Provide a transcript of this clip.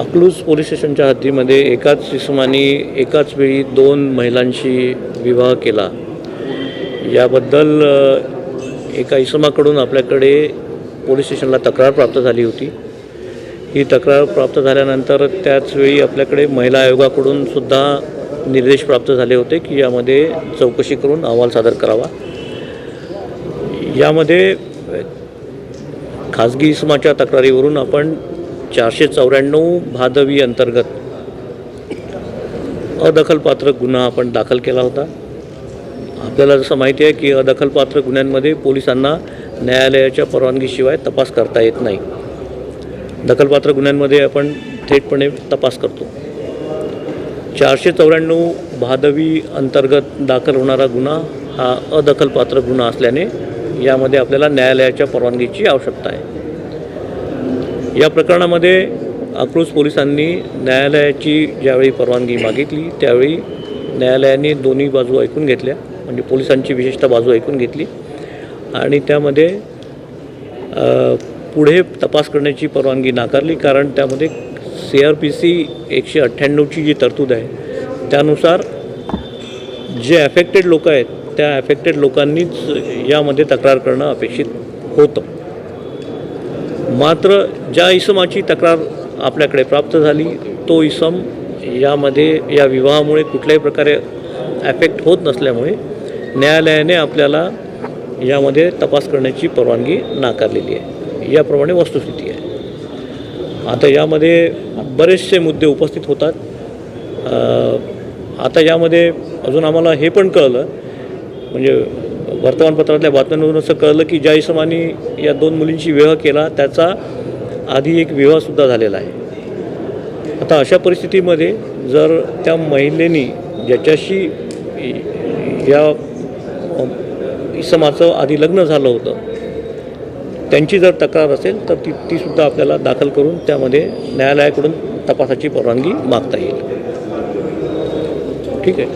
Akluj police स्टेशनच्या हद्दीमध्ये एकाच इसमाने एकाच वेळी दोन महिलांशी विवाह केला. याबद्दल एका इसमाकडून आपल्याकडे पोलीस स्टेशनला तक्रार प्राप्त झाली होती. ही तक्रार प्राप्त झाल्यानंतर त्याचवेळी आपल्याकडे महिला आयोगाकडून सुद्धा निर्देश प्राप्त झाले होते की यामध्ये चौकशी करून अहवाल सादर करावा. यामध्ये खाजगी इसमाच्या तक्रारीवरून आपण चारशे चौऱ्याण्णव भादवी अंतर्गत अदखलपात्र गुन्हा आपण दाखल केला होता. आपल्याला जसं माहिती आहे की अदखलपात्र गुन्ह्यांमध्ये पोलिसांना न्यायालयाच्या परवानगीशिवाय तपास करता येत नाही. दखलपात्र गुन्ह्यांमध्ये आपण थेटपणे तपास करतो. चारशे चौऱ्याण्णव भादवी अंतर्गत दाखल होणारा गुन्हा हा अदखलपात्र गुन्हा असल्याने यामध्ये आपल्याला न्यायालयाच्या परवानगीची आवश्यकता आहे. या प्रकरणामध्ये अकलूज पोलिसांनी न्यायालयाची ज्यावेळी परवानगी मागितली त्यावेळी न्यायालयाने दोन्ही बाजू ऐकून घेतल्या म्हणजे पोलिसांची विशेषतः बाजू ऐकून घेतली. आणि त्यामध्ये पुढे तपास करण्याची परवानगी नाकारली कारण त्यामध्ये सी आर पी सी एकशे अठ्ठ्याण्णवची जी तरतूद आहे त्यानुसार जे ॲफेक्टेड लोक आहेत त्या ॲफेक्टेड लोकांनीच यामध्ये तक्रार करणं अपेक्षित होतं. मात्र ज्या इसमाची तक्रार आपल्याकडे प्राप्त झाली तो इसम यामध्ये या विवाहामुळे कुठल्याही प्रकारे ॲफेक्ट होत नसल्यामुळे न्यायालयाने आपल्याला यामध्ये तपास करण्याची परवानगी नाकारलेली आहे. याप्रमाणे वस्तुस्थिती आहे. आता यामध्ये बरेचसे मुद्दे उपस्थित होतात. आता यामध्ये अजून आम्हाला हे पण कळलं म्हणजे वर्तमानपत्रातल्या बातम्यांवरून असं कळलं की ज्या इसमानी या दोन मुलींशी विवाह केला. त्याचा आधी एक विवाहसुद्धा झालेला आहे. आता अशा परिस्थितीमध्ये जर त्या महिलेनी ज्याच्याशी या इसमाचं आधी लग्न झालं होतं त्यांची जर तक्रार असेल तर ती तीसुद्धा आपल्याला दाखल करून त्यामध्ये न्यायालयाकडून तपासाची परवानगी मागता येईल. ठीक आहे.